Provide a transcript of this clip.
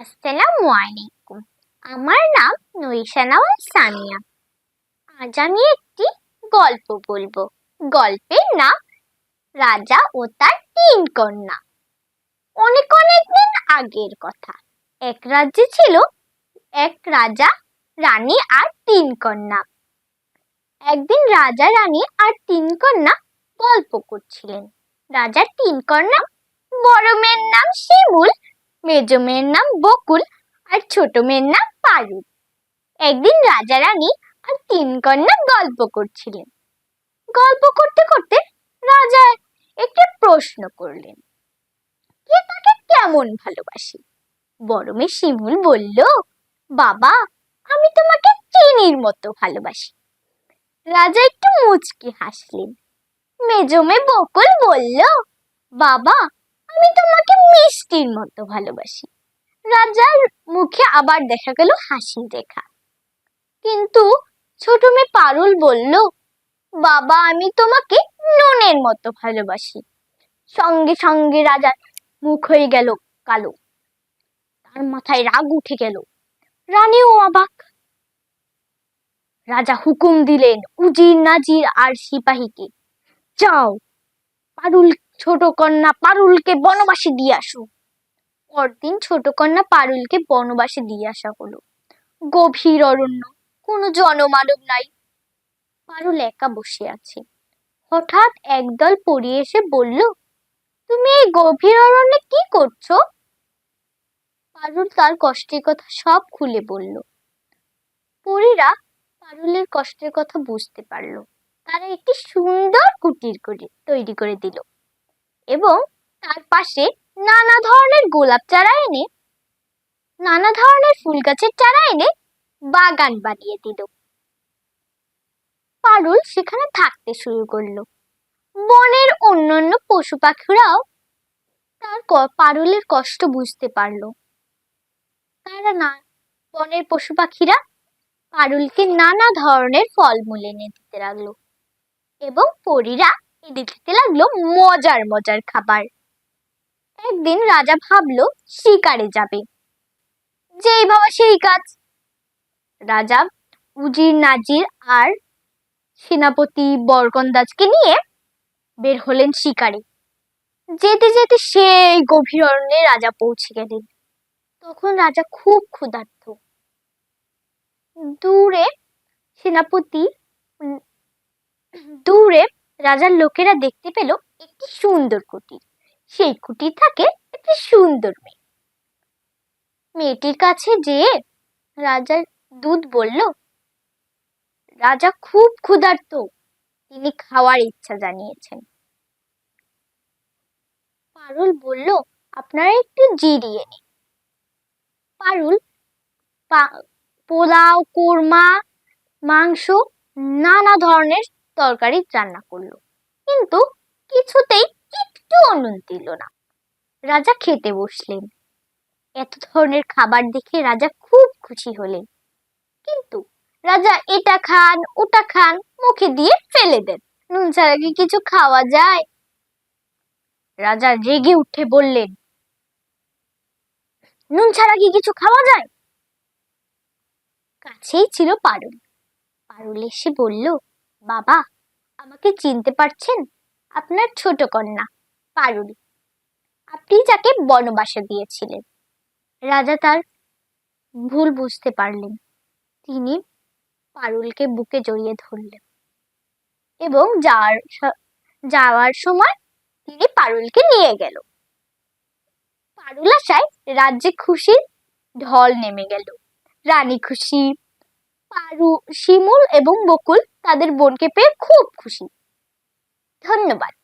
আসসালামু আলাইকুম। আমার নাম নৈশানাওয়াল সামিয়া। আজ আমি একটি গল্প বলব। গল্পের নাম রাজা ও তার তিন কন্যা। অনেক অনেক দিন আগের কথা। এক রাজ্যে ছিল এক রাজা, রানী আর তিন কন্যা। একদিন রাজা, রানী আর তিন কন্যা গল্প করছিলেন। রাজার তিন কন্যা বড় মেয়ের নাম শিমুল মেজ মেয়ের নাম বকুল আর ছোট মেয়ের নাম পারুল একদিন রাজা রানী আর তিন কন্যা গল্প করছিলেন। গল্প করতে করতে রাজা একটি প্রশ্ন করলেন, কে তাকে কেমন ভালোবাসে? বড় মেয়ে শিমুল বলল, বাবা, আমি তোমাকে চিনির মতো ভালোবাসি। রাজা একটু মুচকি হাসলেন। মেজ মেয়ে বকুল বলল, বাবা, আমি তোমাকে মিষ্টির মতো ভালোবাসি। রাজার মুখে আবার দেখা গেল হাসি রেখা। কিন্তু ছোট মেয়ে পারুল বলল, বাবা, আমি তোমাকে নুনের মতো ভালোবাসি। সঙ্গে সঙ্গে রাজার মুখ হয়ে গেল কালো। তার মাথায় রাগ উঠে গেল। রানীও অবাক। রাজা হুকুম দিলেন, উজির নাজির আর সিপাহীকে। যাও, পারুল, ছোট কন্যা পারুলকে বনবাসে দিয়ে আসো। পরদিন ছোট কন্যা পারুলকে বনবাসে দিয়ে আসা হলো। গভীর অরণ্য, কোনো জনমানব নাই। পারুল একা বসে আছে। হঠাৎ একদল পড়িয়ে এসে বলল, তুমি এই গভীর অরণ্যে কি করছ? পারুল তার কষ্টের কথা সব খুলে বলল। পরীরা পারুলের কষ্টের কথা বুঝতে পারল। তারা একটি সুন্দর কুটির করে তৈরি করে দিল এবং তার পাশে নানা ধরনের গোলাপ চারা এনে, নানা ধরনের ফুল গাছের চারা এনে বাগান বানিয়ে দিল। পারুল সেখানে থাকতে শুরু করল। বনের অন্যান্য পশু পাখিরাও তার পারুলের কষ্ট বুঝতে পারল। তারা না, বনের পশু পাখিরা পারুলকে নানা ধরনের ফলমূল এনে দিতে লাগল এবং পরীরা দিতে লাগল মজার মজার খাবার। একদিন রাজা ভাবলো, শিকারে যাবে। যেই বাবা সেই কাজ। রাজা উজির নাজির আর সেনাপতি বরকন্দাজকে নিয়ে বের হলেন শিকারে। যেতে যেতে সেই গভীর অরণ্যে রাজা পৌঁছে গেলেন। তখন রাজা খুব ক্ষুধার্ত। দূরে সেনাপতি দূরে রাজার লোকেরা দেখতে পেল একটি সুন্দর কুটির। সেই কুটির থাকে একটি সুন্দর মেয়ে। মেয়েটির কাছে যেয়ে রাজার দুধ বলল, রাজা খুব ক্ষুধার্ত, তিনি খাওয়ার ইচ্ছা জানিয়েছেন। পারুল বলল, আপনারা একটু জিরিয়ে নিন। পারুল পোলাও, কোরমা, মাংস, নানা ধরনের তরকারি রান্না করল। কিন্তু কিছুতেই একটু নুন দিল না। রাজা খেতে বসলেন। এত ধরনের খাবার দেখে রাজা খুব খুশি হলেন। কিন্তু রাজা, এটা খান, ওটা খান, মুখে দিয়ে ফেলে দেন। নুন ছাড়া কি কিছু খাওয়া যায়? রাজা রেগে উঠে বললেন, নুন ছাড়া কি কিছু খাওয়া যায়? কাছেই ছিল পারুল। পারুল এসে বলল, বাবা, আমাকে চিনতে পারছেন? আপনার ছোট কন্যা। পারুল। আপনি যাকে বনবাসে দিয়েছিলেন। রাজা তার ভুল বুঝতে পারলেন। তিনি পারুলকে বুকে জড়িয়ে ধরলেন এবং যাওয়ার যাওয়ার সময় তিনি পারুলকে নিয়ে গেল। পারুল আসায় রাজ্যে খুশির ঢল নেমে গেল। রানী খুশি, পারু, শিমুল এবং বকুল তাদের বোনকে পেয়ে খুব খুশি। ধন্যবাদ।